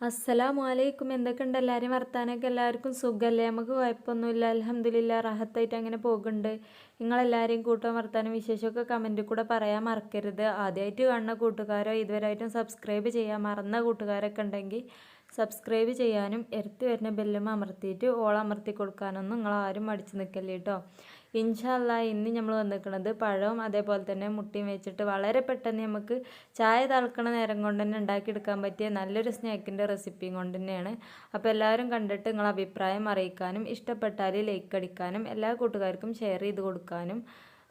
അസ്സലാമു അലൈക്കും എന്തൊക്കെയുണ്ട്? എല്ലാവരും വർത്താനൊക്കെ എല്ലാവർക്കും സുഖമല്ലേ നമുക്ക് കുഴപ്പമൊന്നുമില്ല. അലഹമ്മദില്ല റഹത്തായിട്ട് അങ്ങനെ പോകുന്നുണ്ട്. നിങ്ങളെല്ലാവരെയും കൂട്ടം വർത്താനം വിശേഷമൊക്കെ കമന്റിൽ കൂടെ പറയാൻ മറക്കരുത്. ആദ്യമായിട്ട് കാണുന്ന കൂട്ടുകാരോ ഇതുവരെയായിട്ടും സബ്സ്ക്രൈബ് ചെയ്യാൻ മറന്ന കൂട്ടുകാരൊക്കെ ഉണ്ടെങ്കിൽ സബ്സ്ക്രൈബ് ചെയ്യാനും എടുത്തു വരുന്ന ബെല്ലും അമർത്തിയിട്ട് ഓൾ അമർത്തി കൊടുക്കാനൊന്നും നിങ്ങൾ ആരും മടിച്ച് നിൽക്കല്ലേ കേട്ടോ ഇൻഷല്ല ഇന്ന് നമ്മൾ വന്നിരിക്കുന്നത് പഴവും അതേപോലെ തന്നെ മുട്ടിയും വെച്ചിട്ട് വളരെ പെട്ടെന്ന് നമുക്ക് ചായ തളക്കണ നേരം കൊണ്ട് തന്നെ ഉണ്ടാക്കിയെടുക്കാൻ പറ്റിയ നല്ലൊരു സ്നാക്കിന്റെ റെസിപ്പിയും കൊണ്ട് തന്നെയാണ്. അപ്പോൾ എല്ലാവരും കണ്ടിട്ട് നിങ്ങൾ അഭിപ്രായം അറിയിക്കാനും ഇഷ്ടപ്പെട്ടാൽ ലൈക്ക് അടിക്കാനും എല്ലാ കൂട്ടുകാർക്കും ഷെയർ ചെയ്ത് കൊടുക്കാനും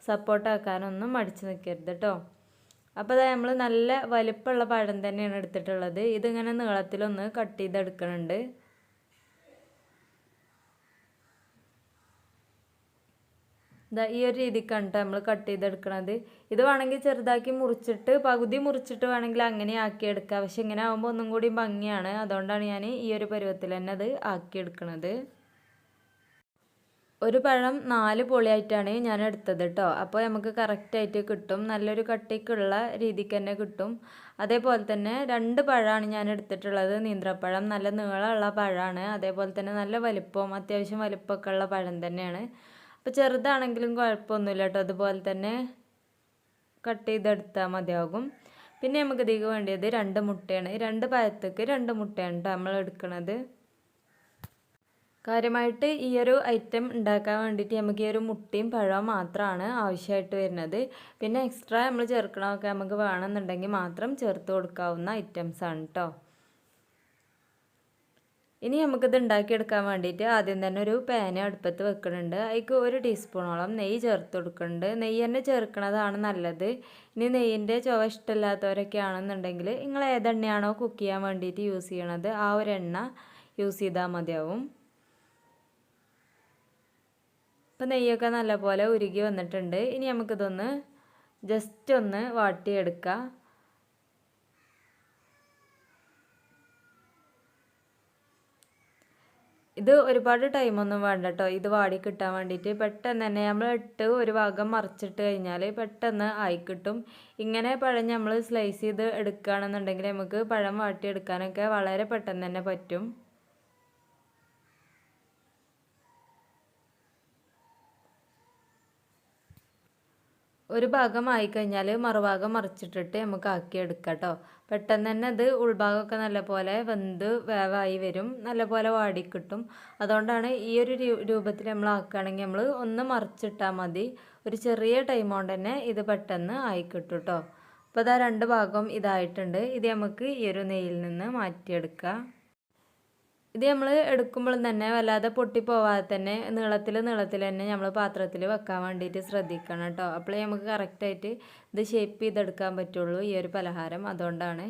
സപ്പോർട്ടാക്കാനും ഒന്നും മടിച്ച് നിൽക്കരുത് കേട്ടോ അപ്പോൾ നമ്മൾ നല്ല വലിപ്പമുള്ള പഴം തന്നെയാണ് എടുത്തിട്ടുള്ളത്. ഇതിങ്ങനെ നീളത്തിലൊന്ന് കട്ട് ചെയ്തെടുക്കുന്നുണ്ട് ഇതാ ഈ ഒരു രീതിക്കാണ് കേട്ടോ നമ്മൾ കട്ട് ചെയ്തെടുക്കണത്. ഇത് വേണമെങ്കിൽ ചെറുതാക്കി മുറിച്ചിട്ട് പകുതി മുറിച്ചിട്ട് വേണമെങ്കിൽ അങ്ങനെ ആക്കിയെടുക്കാം. പക്ഷെ ഇങ്ങനെ ആകുമ്പോൾ ഒന്നും കൂടി ഭംഗിയാണ്. അതുകൊണ്ടാണ് ഞാൻ ഈ ഒരു പരുവത്തിൽ തന്നെ അത് ആക്കിയെടുക്കണത്. ഒരു പഴം നാല് പൊളിയായിട്ടാണ് ഞാൻ എടുത്തത് കേട്ടോ അപ്പോൾ നമുക്ക് കറക്റ്റായിട്ട് കിട്ടും. നല്ലൊരു കട്ടിക്കുള്ള രീതിക്ക് തന്നെ കിട്ടും. അതേപോലെ തന്നെ രണ്ട് പഴമാണ് ഞാൻ എടുത്തിട്ടുള്ളത്. നീന്ത്രപ്പഴം. നല്ല നീളമുള്ള പഴമാണ്. അതേപോലെ തന്നെ നല്ല വലിപ്പവും അത്യാവശ്യം വലിപ്പമൊക്കെ ഉള്ള പഴം തന്നെയാണ്. അപ്പോൾ ചെറുതാണെങ്കിലും കുഴപ്പമൊന്നുമില്ല കേട്ടോ. അതുപോലെ തന്നെ കട്ട് ചെയ്തെടുത്താൽ മതിയാകും. പിന്നെ നമുക്ക് ഇതിലേക്ക് വേണ്ടിയത് രണ്ട് മുട്ടയാണ്. രണ്ട് പഴത്തേക്ക് രണ്ട് മുട്ടയാണ് കേട്ടോ നമ്മൾ എടുക്കുന്നത് കാര്യമായിട്ട് ഈ ഒരു ഐറ്റം ഉണ്ടാക്കാൻ വേണ്ടിയിട്ട് നമുക്ക് ഈ ഒരു മുട്ടയും പഴവും മാത്രമാണ് ആവശ്യമായിട്ട് വരുന്നത്. പിന്നെ എക്സ്ട്രാ നമ്മൾ ചേർക്കണമൊക്കെ നമുക്ക് വേണമെന്നുണ്ടെങ്കിൽ മാത്രം ചേർത്ത് കൊടുക്കാവുന്ന ഐറ്റംസാണ് കേട്ടോ ഇനി നമുക്കിത് ഉണ്ടാക്കിയെടുക്കാൻ വേണ്ടിയിട്ട് ആദ്യം തന്നെ ഒരു പാന് അടുപ്പത്ത് വെക്കുന്നുണ്ട് അതിക്ക് ഒരു ടീസ്പൂണോളം നെയ്യ് ചേർത്ത് കൊടുക്കുന്നുണ്ട് നെയ്യ് തന്നെ ചേർക്കുന്നതാണ് നല്ലത്. ഇനി നെയ്യിന്റെ ചുവ ഇഷ്ടമില്ലാത്തവരൊക്കെ ആണെന്നുണ്ടെങ്കിൽ നിങ്ങൾ ഏതെണ്ണയാണോ കുക്ക് ചെയ്യാൻ വേണ്ടിയിട്ട് യൂസ് ചെയ്യണത് ആ ഒരു എണ്ണ യൂസ് ചെയ്താൽ മതിയാവും. ഇപ്പം നെയ്യൊക്കെ നല്ലപോലെ ഉരുകി വന്നിട്ടുണ്ട്. ഇനി നമുക്കിതൊന്ന് ജസ്റ്റ് ഒന്ന് വാട്ടിയെടുക്കാം. ഇത് ഒരുപാട് ടൈമൊന്നും വേണ്ട കേട്ടോ ഇത് വാടി കിട്ടാൻ വേണ്ടിയിട്ട് പെട്ടെന്ന് തന്നെ നമ്മൾ ഇട്ട് ഒരു ഭാഗം മറിച്ചിട്ട് കഴിഞ്ഞാൽ പെട്ടെന്ന് ആയി കിട്ടും. ഇങ്ങനെ പഴം നമ്മൾ സ്ലൈസ് ചെയ്ത് എടുക്കുകയാണെന്നുണ്ടെങ്കിൽ നമുക്ക് പഴം വാട്ടിയെടുക്കാനൊക്കെ വളരെ പെട്ടെന്ന് തന്നെ പറ്റും. ഒരു ഭാഗം ആയിക്കഴിഞ്ഞാൽ മറുഭാഗം മറിച്ചിട്ടിട്ട് നമുക്ക് ആക്കിയെടുക്കാം കേട്ടോ പെട്ടെന്ന് തന്നെ അത് ഉൾഭാഗമൊക്കെ നല്ലപോലെ വെന്ത് വേവായി വരും. നല്ലപോലെ വാടിക്കിട്ടും. അതുകൊണ്ടാണ് ഈ ഒരു രൂപത്തിൽ നമ്മൾ ആക്കുകയാണെങ്കിൽ നമ്മൾ ഒന്ന് മറിച്ചിട്ടാൽ മതി. ഒരു ചെറിയ ടൈം കൊണ്ട് തന്നെ ഇത് പെട്ടെന്ന് ആയിക്കിട്ടും കേട്ടോ അപ്പോൾ ഇതാ രണ്ട് ഭാഗം ഇതായിട്ടുണ്ട്. ഇത് നമുക്ക് ഈ ഒരു നെയ്യിൽ നിന്ന് മാറ്റിയെടുക്കാം. ഇത് നമ്മൾ എടുക്കുമ്പോൾ തന്നെ വല്ലാതെ പൊട്ടിപ്പോവാതെ തന്നെ നീളത്തിൽ നീളത്തിൽ തന്നെ നമ്മൾ പാത്രത്തിൽ വെക്കാൻ വേണ്ടിയിട്ട് ശ്രദ്ധിക്കണം കേട്ടോ. അപ്പോഴേ നമുക്ക് കറക്റ്റായിട്ട് ഇത് ഷേപ്പ് ചെയ്തെടുക്കാൻ പറ്റുള്ളൂ ഈ ഒരു പലഹാരം. അതുകൊണ്ടാണ്.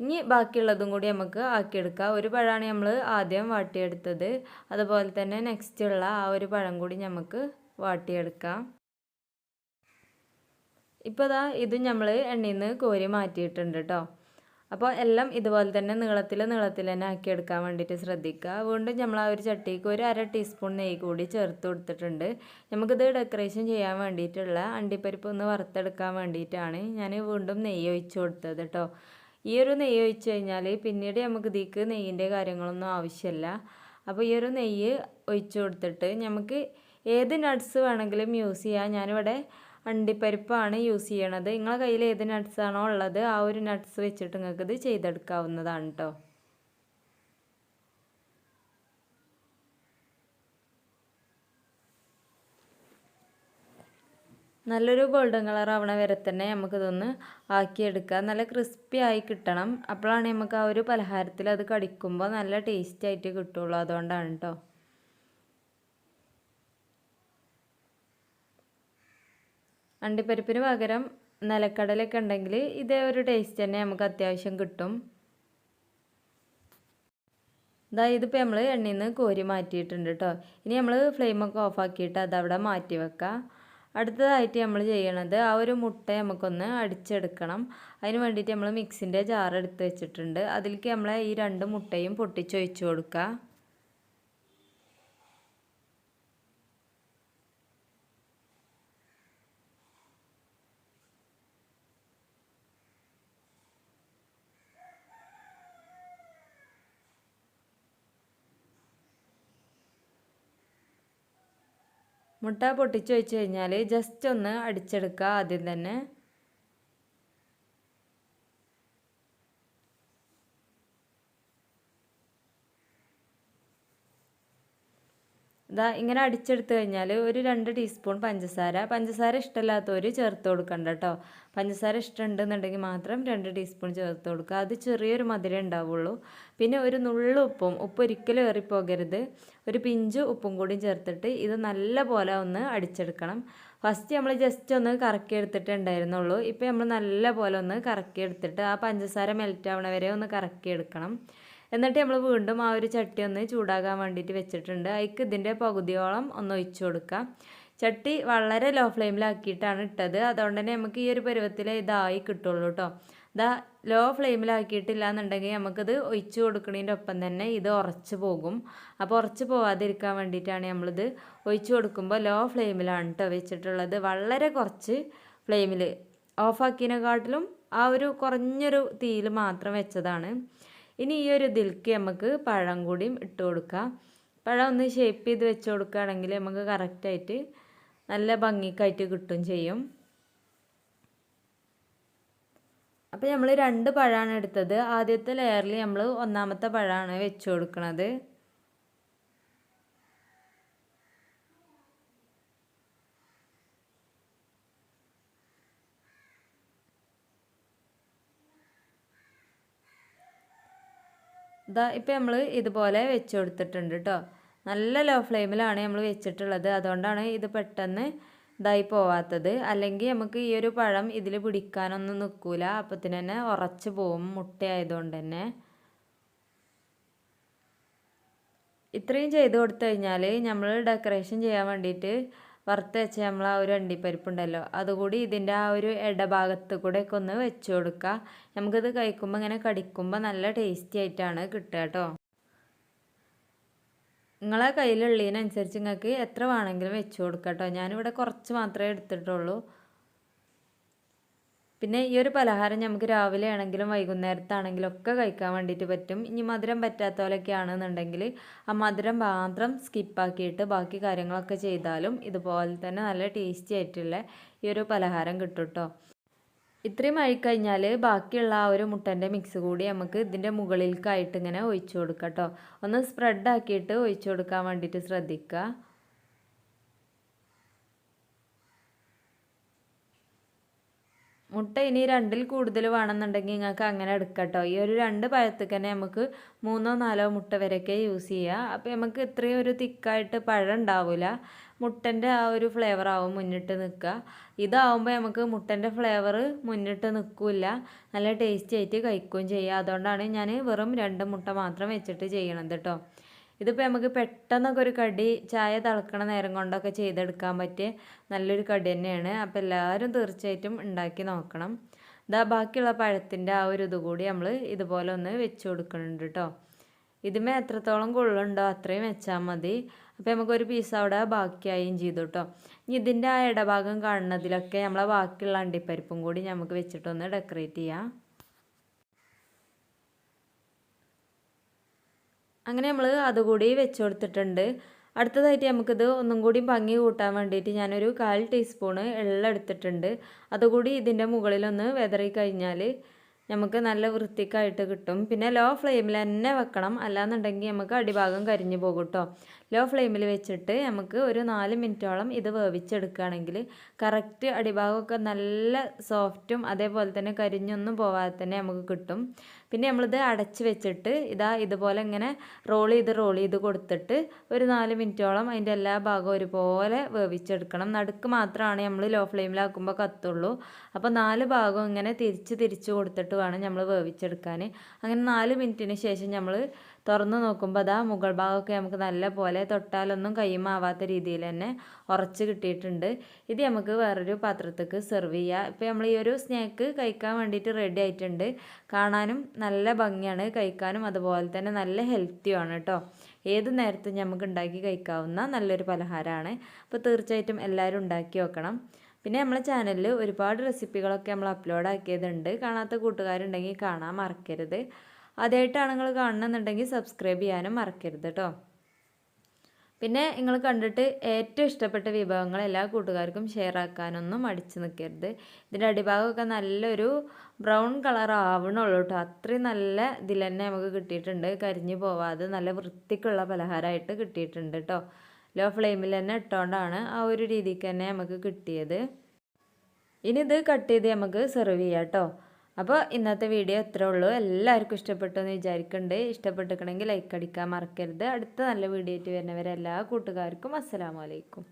ഇനി ബാക്കിയുള്ളതും കൂടി നമുക്ക് ആക്കിയെടുക്കാം. ഒരു പഴമാണ് നമ്മൾ ആദ്യം വാട്ടിയെടുത്തത്. അതുപോലെ തന്നെ നെക്സ്റ്റ് ഉള്ള ആ ഒരു പഴം കൂടി നമുക്ക് വാട്ടിയെടുക്കാം. ഇപ്പോൾ ഇതാ ഇത് നമ്മൾ എണ്ണയിൽ നിന്ന് കോരി മാറ്റിയിട്ടുണ്ട് കേട്ടോ. അപ്പോൾ എല്ലാം ഇതുപോലെ തന്നെ നീളത്തിൽ നീളത്തിൽ തന്നെ ആക്കിയെടുക്കാൻ വേണ്ടിയിട്ട് ശ്രദ്ധിക്കുക. വീണ്ടും നമ്മൾ ആ ഒരു ചട്ടിക്ക് ഒരു അര ടീസ്പൂൺ നെയ്യ് കൂടി ചേർത്ത് കൊടുത്തിട്ടുണ്ട്. നമുക്കിത് ഡെക്കറേഷൻ ചെയ്യാൻ വേണ്ടിയിട്ടുള്ള അണ്ടിപ്പരിപ്പ് ഒന്ന് വറുത്തെടുക്കാൻ വേണ്ടിയിട്ടാണ് ഞാൻ വീണ്ടും നെയ്യ് ഒഴിച്ചു കൊടുത്തത് കേട്ടോ. ഈ ഒരു നെയ്യ് ഒഴിച്ചു കഴിഞ്ഞാൽ പിന്നീട് നമുക്ക് ഇതിക്ക് നെയ്യിന്റെ കാര്യങ്ങളൊന്നും ആവശ്യമില്ല. അപ്പോൾ ഈ ഒരു നെയ്യ് ഒഴിച്ചു കൊടുത്തിട്ട് നമുക്ക് ഏത് നട്ട്സ് വേണമെങ്കിലും യൂസ് ചെയ്യാം. ഞാനിവിടെ അണ്ടിപ്പരിപ്പാണ് യൂസ് ചെയ്യണത്. നിങ്ങളെ കയ്യിൽ ഏത് നട്ട്സാണോ ഉള്ളത് ആ ഒരു നട്ട്സ് വെച്ചിട്ട് നിങ്ങൾക്ക് ഇത് ചെയ്തെടുക്കാവുന്നതാണ് കേട്ടോ നല്ലൊരു ഗോൾഡൻ കളർ ആവണ വരെ തന്നെ നമുക്കിതൊന്ന് ആക്കിയെടുക്കാം. നല്ല ക്രിസ്പി ആയി കിട്ടണം. അപ്പോഴാണ് നമുക്ക് ആ ഒരു പലഹാരത്തിൽ അത് കടിക്കുമ്പോൾ നല്ല ടേസ്റ്റ് ആയിട്ട് കിട്ടുള്ളൂ. അതുകൊണ്ടാണ് കേട്ടോ അണ്ടിപ്പരിപ്പിന് പകരം നിലക്കടലൊക്കെ ഉണ്ടെങ്കിൽ ഇതേ ഒരു ടേസ്റ്റ് തന്നെ നമുക്ക് അത്യാവശ്യം കിട്ടും. ഇതാ ഇതിപ്പോൾ നമ്മൾ എണ്ണയിൽ നിന്ന് കോരി മാറ്റിയിട്ടുണ്ട് കേട്ടോ ഇനി നമ്മൾ ഫ്ലെയിമൊക്കെ ഓഫാക്കിയിട്ട് അതവിടെ മാറ്റി വെക്കാം. അടുത്തതായിട്ട് നമ്മൾ ചെയ്യണത് ആ ഒരു മുട്ട നമുക്കൊന്ന് അടിച്ചെടുക്കണം. അതിന് വേണ്ടിയിട്ട് നമ്മൾ മിക്സിന്റെ ജാർ എടുത്ത് വെച്ചിട്ടുണ്ട്. അതിലേക്ക് നമ്മൾ ഈ രണ്ട് മുട്ടയും പൊട്ടിച്ചൊഴിച്ച് കൊടുക്കുക മുട്ട പൊട്ടിച്ച് വെച്ച് കഴിഞ്ഞാൽ ജസ്റ്റ് ഒന്ന് അടിച്ചെടുക്കുക ആദ്യം തന്നെ. ഇതാ ഇങ്ങനെ അടിച്ചെടുത്ത് കഴിഞ്ഞാൽ ഒരു രണ്ട് ടീസ്പൂൺ പഞ്ചസാര. പഞ്ചസാര ഇഷ്ടമില്ലാത്തവർ ചേർത്ത് കൊടുക്കണ്ട കേട്ടോ പഞ്ചസാര ഇഷ്ടമുണ്ടെന്നുണ്ടെങ്കിൽ മാത്രം രണ്ട് ടീസ്പൂൺ ചേർത്ത് കൊടുക്കുക. അത് ചെറിയൊരു മധുരം ഉണ്ടാവുള്ളൂ. പിന്നെ ഒരു നുള്ളു ഉപ്പും ഉപ്പ് ഒരിക്കലും ഏറിപ്പോകരുത്. ഒരു പിഞ്ച് ഉപ്പും കൂടി ചേർത്തിട്ട് ഇത് നല്ല പോലെ ഒന്ന് അടിച്ചെടുക്കണം. ഫസ്റ്റ് നമ്മൾ ജസ്റ്റ് ഒന്ന് കറക്കി എടുത്തിട്ടുണ്ടായിരുന്നുള്ളൂ ഇപ്പോൾ നമ്മൾ നല്ല പോലെ ഒന്ന് കറക്കി എടുത്തിട്ട് ആ പഞ്ചസാര മെൽറ്റ് ആവണ വരെ ഒന്ന് കറക്കി എടുക്കണം എന്നിട്ട് നമ്മൾ വീണ്ടും ആ ഒരു ചട്ടി ഒന്ന് ചൂടാകാൻ വേണ്ടിയിട്ട് വെച്ചിട്ടുണ്ട്. അതിക്ക് ഇതിന്റെ പകുതിയോളം ഒന്ന് ഒഴിച്ചു കൊടുക്കാം ചട്ടി വളരെ ലോ ഫ്ലെയിമിലാക്കിയിട്ടാണ് ഇട്ടത്. അതുകൊണ്ട് തന്നെ നമുക്ക് ഈ ഒരു പരുവത്തിൽ ഇതായി കിട്ടുള്ളൂ കേട്ടോ ഇതാ ലോ ഫ്ലെയിമിലാക്കിയിട്ടില്ല എന്നുണ്ടെങ്കിൽ നമുക്കിത് ഒഴിച്ചു കൊടുക്കുന്നതിന്റെ ഒപ്പം തന്നെ ഇത് ഉറച്ച് പോകും. അപ്പോൾ ഉറച്ച് പോവാതിരിക്കാൻ വേണ്ടിയിട്ടാണ് നമ്മളിത് ഒഴിച്ചു കൊടുക്കുമ്പോൾ ലോ ഫ്ലെയിമിലാണ് കേട്ടോ വെച്ചിട്ടുള്ളത്. വളരെ കുറച്ച് ഫ്ലെയിമിൽ ഓഫാക്കിയതിനെക്കാട്ടിലും ആ ഒരു കുറഞ്ഞൊരു തീയിൽ മാത്രം വെച്ചതാണ്. ഇനി ഈ ഒരു ദിൽക്ക് നമുക്ക് പഴം കൂടിയും ഇട്ട് കൊടുക്കാം. പഴം ഒന്ന് ഷേപ്പ് ചെയ്ത് വെച്ച് കൊടുക്കുകയാണെങ്കിൽ നമുക്ക് കറക്റ്റായിട്ട് നല്ല ഭംഗിക്കായിട്ട് കിട്ടും ചെയ്യും. അപ്പോൾ നമ്മൾ രണ്ട് പഴമാണ് എടുത്തത്. ആദ്യത്തെ ലെയറിൽ നമ്മൾ ഒന്നാമത്തെ പഴമാണ് വെച്ച് കൊടുക്കുന്നത് ഇതാ ഇപ്പം നമ്മൾ ഇതുപോലെ വെച്ച് കൊടുത്തിട്ടുണ്ട് കേട്ടോ നല്ല ലോ ഫ്ലെയിമിലാണ് നമ്മൾ വെച്ചിട്ടുള്ളത്. അതുകൊണ്ടാണ് ഇത് പെട്ടെന്ന് ഇതായി പോവാത്തത്. അല്ലെങ്കിൽ നമുക്ക് ഈ ഒരു പഴം ഇതിൽ പിടിക്കാനൊന്നും നിൽക്കില്ല അപ്പത്തിന് തന്നെ ഉറച്ച് പോവും മുട്ടയായതുകൊണ്ട് തന്നെ. ഇത്രയും ചെയ്ത് കൊടുത്തു കഴിഞ്ഞാൽ നമ്മൾ ഡെക്കറേഷൻ ചെയ്യാൻ വേണ്ടിയിട്ട് വറുത്ത് വെച്ച നമ്മൾ ആ ഒരു അണ്ടിപ്പരിപ്പ് ഉണ്ടല്ലോ അതുകൂടി ഇതിന്റെ ആ ഒരു ഇടഭാഗത്ത് കൂടെ ഒക്കെ ഒന്ന് വെച്ച് കൊടുക്കുക നമുക്കിത് കഴിക്കുമ്പോൾ ഇങ്ങനെ കടിക്കുമ്പോൾ നല്ല ടേസ്റ്റി ആയിട്ടാണ് കിട്ടുക കേട്ടോ. നിങ്ങളെ കയ്യിലുള്ളതിനനുസരിച്ച് നിങ്ങൾക്ക് എത്ര വേണമെങ്കിലും വെച്ച് കൊടുക്കാം കേട്ടോ. ഞാനിവിടെ കുറച്ച് മാത്രമേ എടുത്തിട്ടുള്ളൂ. പിന്നെ ഈ ഒരു പലഹാരം നമുക്ക് രാവിലെ ആണെങ്കിലും വൈകുന്നേരത്താണെങ്കിലും ഒക്കെ കഴിക്കാൻ വേണ്ടിയിട്ട് പറ്റും. ഇനി മധുരം പറ്റാത്ത പോലെയൊക്കെ ആണെന്നുണ്ടെങ്കിൽ ആ മധുരം മാത്രം സ്കിപ്പാക്കിയിട്ട് ബാക്കി കാര്യങ്ങളൊക്കെ ചെയ്താലും ഇതുപോലെ തന്നെ നല്ല ടേസ്റ്റി ആയിട്ടുള്ള ഈ ഒരു പലഹാരം കിട്ടും കേട്ടോ ഇത്രയും ആയിക്കഴിഞ്ഞാൽ ബാക്കിയുള്ള ആ ഒരു മുട്ടന്റെ മിക്സ് കൂടി നമുക്ക് ഇതിന്റെ മുകളിലേക്കായിട്ട് ഇങ്ങനെ ഒഴിച്ചു കൊടുക്കാം കേട്ടോ ഒന്ന് സ്പ്രെഡ് ആക്കിയിട്ട് ഒഴിച്ചു കൊടുക്കാൻ വേണ്ടിയിട്ട് ശ്രദ്ധിക്കുക മുട്ട ഇനി രണ്ടിൽ കൂടുതൽ വേണമെന്നുണ്ടെങ്കിൽ നിങ്ങൾക്ക് അങ്ങനെ എടുക്കട്ടോ ഈ ഒരു രണ്ട് പഴത്തേക്ക് തന്നെ നമുക്ക് മൂന്നോ നാലോ മുട്ട വരെയൊക്കെ യൂസ് ചെയ്യുക അപ്പോൾ നമുക്ക് ഇത്രയും ഒരു തിക്കായിട്ട് പഴം ഉണ്ടാവില്ല മുട്ടന്റെ ആ ഒരു ഫ്ലേവർ ആവും മുന്നിട്ട് നിൽക്കുക. ഇതാവുമ്പോൾ നമുക്ക് മുട്ടന്റെ ഫ്ലേവർ മുന്നിട്ട് നിൽക്കില്ല. നല്ല ടേസ്റ്റി ആയിട്ട് കഴിക്കുകയും ചെയ്യുക അതുകൊണ്ടാണ് ഞാൻ വെറും രണ്ട് മുട്ട മാത്രം വെച്ചിട്ട് ചെയ്യണത് കേട്ടോ. ഇതിപ്പോൾ നമുക്ക് പെട്ടെന്നൊക്കെ ഒരു കടി ചായ തിളക്കണ നേരം കൊണ്ടൊക്കെ ചെയ്തെടുക്കാൻ പറ്റിയ നല്ലൊരു കടി തന്നെയാണ്. അപ്പോൾ എല്ലാവരും തീർച്ചയായിട്ടും ഉണ്ടാക്കി നോക്കണം. ഇതാ ബാക്കിയുള്ള പഴത്തിന്റെ ആ ഒരു ഇത് കൂടി നമ്മൾ ഇതുപോലെ ഒന്ന് വെച്ച് കൊടുക്കുന്നുണ്ട് കേട്ടോ ഇതിമേ എത്രത്തോളം കൊള്ളുണ്ടോ അത്രയും വെച്ചാൽ മതി. അപ്പോൾ നമുക്കൊരു പീസ് അവിടെ ബാക്കിയായും ചെയ്തു കേട്ടോ ഇനി ഇതിന്റെ ആ ഇടഭാഗം കാണുന്നതിലൊക്കെ നമ്മളെ ബാക്കിയുള്ള അണ്ടിപ്പരിപ്പും കൂടി നമുക്ക് വെച്ചിട്ടൊന്ന് ഡെക്കറേറ്റ് ചെയ്യാം. അങ്ങനെ നമ്മൾ അതുകൂടി വെച്ച് കൊടുത്തിട്ടുണ്ട് അടുത്തതായിട്ട് നമുക്കിത് ഒന്നും കൂടി ഭംഗി കൂട്ടാൻ വേണ്ടിയിട്ട് ഞാനൊരു കാൽ ടീസ്പൂണ് എള്ള എടുത്തിട്ടുണ്ട്. അതുകൂടി ഇതിന്റെ മുകളിലൊന്ന് വെതറി കഴിഞ്ഞാൽ നമുക്ക് നല്ല വൃത്തിക്കായിട്ട് കിട്ടും. പിന്നെ ലോ ഫ്ലെയിമിൽ തന്നെ വെക്കണം. അല്ലാന്നുണ്ടെങ്കിൽ നമുക്ക് അടിഭാഗം കരിഞ്ഞു പോകും കേട്ടോ ലോ ഫ്ലെയിമിൽ വെച്ചിട്ട് നമുക്ക് ഒരു നാല് മിനിറ്റോളം ഇത് വേവിച്ചെടുക്കുകയാണെങ്കിൽ കറക്റ്റ് അടിഭാഗമൊക്കെ നല്ല സോഫ്റ്റും അതേപോലെ തന്നെ കരിഞ്ഞൊന്നും പോവാതെ തന്നെ നമുക്ക് കിട്ടും. പിന്നെ നമ്മളിത് അടച്ച് വെച്ചിട്ട് ഇതാ ഇതുപോലെ ഇങ്ങനെ റോൾ ചെയ്ത് റോൾ ചെയ്ത് കൊടുത്തിട്ട് ഒരു നാല് മിനിറ്റോളം അതിന്റെ എല്ലാ ഭാഗവും ഒരുപോലെ വേവിച്ചെടുക്കണം. നടുക്ക് മാത്രമാണ് നമ്മൾ ലോ ഫ്ലെയിമിലാക്കുമ്പോൾ കത്തുള്ളൂ. അപ്പോൾ നാല് ഭാഗവും ഇങ്ങനെ തിരിച്ച് തിരിച്ച് കൊടുത്തിട്ട് വേണം നമ്മൾ വേവിച്ചെടുക്കാൻ. അങ്ങനെ നാല് മിനിറ്റിന് ശേഷം നമ്മൾ തുറന്ന് നോക്കുമ്പോൾ അതാ മുകൾ ഭാഗമൊക്കെ നമുക്ക് നല്ല പോലെ തൊട്ടാലൊന്നും കൈമാവാത്ത രീതിയിൽ തന്നെ ഉറച്ച് കിട്ടിയിട്ടുണ്ട്. ഇത് നമുക്ക് വേറൊരു പാത്രത്തേക്ക് സെർവ് ചെയ്യുക ഇപ്പോൾ നമ്മൾ ഈ ഒരു സ്നാക്ക് കഴിക്കാൻ വേണ്ടിയിട്ട് റെഡി ആയിട്ടുണ്ട്. കാണാനും നല്ല ഭംഗിയാണ്. കഴിക്കാനും അതുപോലെ തന്നെ നല്ല ഹെൽത്തിയുമാണ് കേട്ടോ ഏത് നേരത്തും നമുക്ക് ഉണ്ടാക്കി കഴിക്കാവുന്ന നല്ലൊരു പലഹാരമാണ്. അപ്പോൾ തീർച്ചയായിട്ടും എല്ലാവരും ഉണ്ടാക്കി നോക്കണം. പിന്നെ നമ്മളെ ചാനലിൽ ഒരുപാട് റെസിപ്പികളൊക്കെ നമ്മൾ അപ്ലോഡ് ആക്കിയതുണ്ട്. കാണാത്ത കൂട്ടുകാരുണ്ടെങ്കിൽ കാണാൻ മറക്കരുത്. ആദ്യമായിട്ടാണ് നിങ്ങൾ കാണണമെന്നുണ്ടെങ്കിൽ സബ്സ്ക്രൈബ് ചെയ്യാനും മറക്കരുത് കേട്ടോ പിന്നെ നിങ്ങൾ കണ്ടിട്ട് ഏറ്റവും ഇഷ്ടപ്പെട്ട വിഭവങ്ങൾ എല്ലാ കൂട്ടുകാർക്കും ഷെയർ ആക്കാനൊന്നും മടിച്ചു നിൽക്കരുത്. ഇതിന്റെ അടിഭാഗമൊക്കെ നല്ലൊരു ബ്രൗൺ കളർ ആവണുള്ളൂ കേട്ടോ അത്രയും നല്ല ഇതിൽ തന്നെ നമുക്ക് കിട്ടിയിട്ടുണ്ട്. കരിഞ്ഞു പോവാതെ നല്ല വൃത്തിക്കുള്ള പലഹാരമായിട്ട് കിട്ടിയിട്ടുണ്ട് കേട്ടോ ലോ ഫ്ലെയിമിൽ തന്നെ ഇട്ടുകൊണ്ടാണ് ആ ഒരു രീതിക്ക് തന്നെ നമുക്ക് കിട്ടിയത്. ഇനി ഇത് കട്ട് ചെയ്ത് നമുക്ക് സെർവ് ചെയ്യാം കേട്ടോ അപ്പോൾ ഇന്നത്തെ വീഡിയോ ഇത്രേ ഉള്ളൂ. എല്ലാവർക്കും ഇഷ്ടപ്പെട്ടു എന്ന് വിചാരിക്കുന്നുണ്ട് ഇഷ്ടപ്പെട്ടിട്ടുണ്ടെങ്കിൽ ലൈക്ക് അടിക്കാൻ മറക്കരുത്. അടുത്ത നല്ല വീഡിയോ ആയിട്ട് വരുന്നവരെ എല്ലാ കൂട്ടുകാർക്കും അസ്സലാമലൈക്കും